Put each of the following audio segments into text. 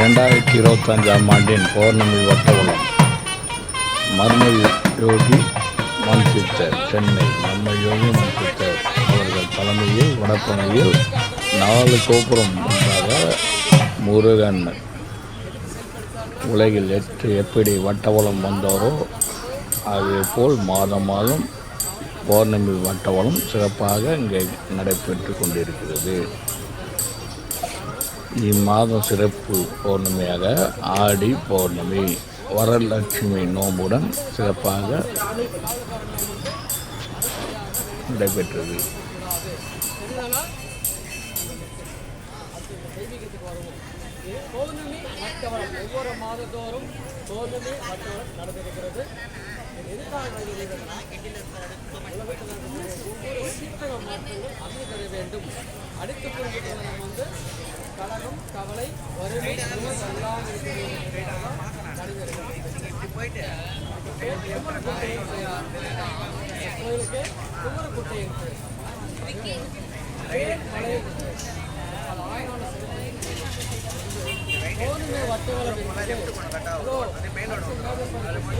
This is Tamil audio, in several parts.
ரெண்டாயிரத்தி இருபத்தஞ்சாம் ஆண்டின் பௌர்ணமி வட்டவளம் மர்ம யோகி மன்சித்தர் சென்னை மர்ம யோகி மன்சித்தர் அவர்கள் தலைமையில் வடப்பனையில் நாலு கோபுரம் ஒன்றாக முருகன் உலகில் எட்டு எப்படி வட்டவளம் வந்தாரோ அதேபோல் மாதம் மாதம் பௌர்ணமி வட்டவளம் சிறப்பாக இங்கே நடைபெற்று கொண்டிருக்கிறது. இம்மாதம் சிறப்பு பௌர்ணமியாக ஆடி பௌர்ணமி வரலட்சுமி நோம்புடன் சிறப்பாக நடைபெற்றது பௌர்ணமி ஒவ்வொரு மாதத்தோறும் பௌர்ணமி நடந்திருக்கிறது உலகத்தில் ஒவ்வொரு சீக்கிர மாற்றங்கள் அமைய வேண்டும் அடுத்த புரிஞ்சுக்கிற வந்து கலகம் கவலை வறுமை எல்லாம் கோயிலுக்கு குமரக்குட்டை இருக்கு வட்டவளம்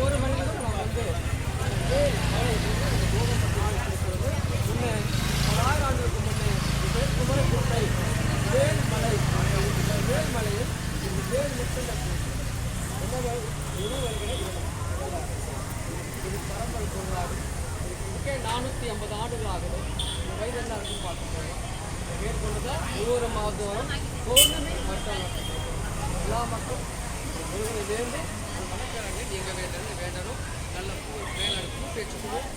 ஒரு இது பரம்பரை பொருளாகும் இதுக்கு நானூற்றி ஐம்பது ஆண்டுகள் ஆகுது இந்த வயது என்ன இருக்குன்னு பார்க்கும்போது மேற்கொண்டுதான் ஒவ்வொரு மாதம் பௌர்ணமி மற்றும் எல்லா மக்களும் முருகனை வேண்டு மனக்கிழங்கு எங்கள் வேண்டணும் வேண்டணும். நல்ல பூ மேலே பூ வச்சுக்கணும்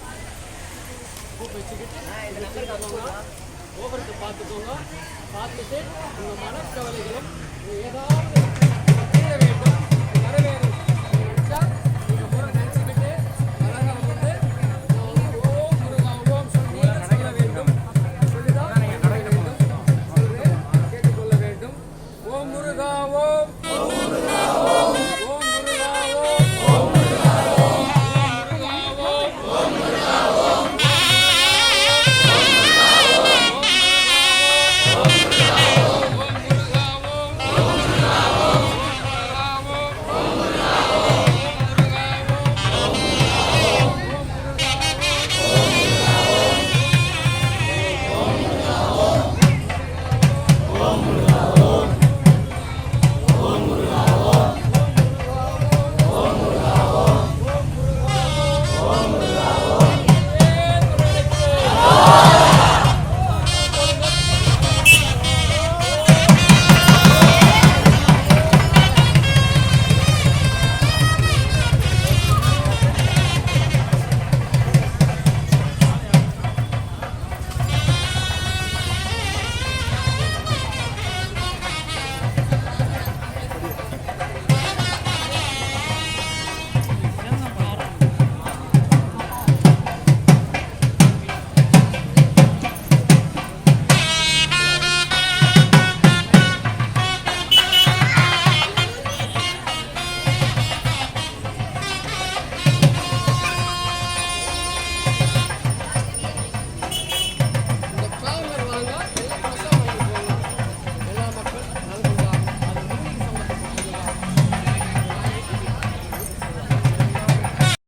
பூ வச்சுக்கிட்டு வச்சுக்கிட்டோம்னா கோபுரத்தை பார்த்துக்கோங்க. பார்த்துட்டு உங்கள் மனக்கவலைகளும் ஏதாவது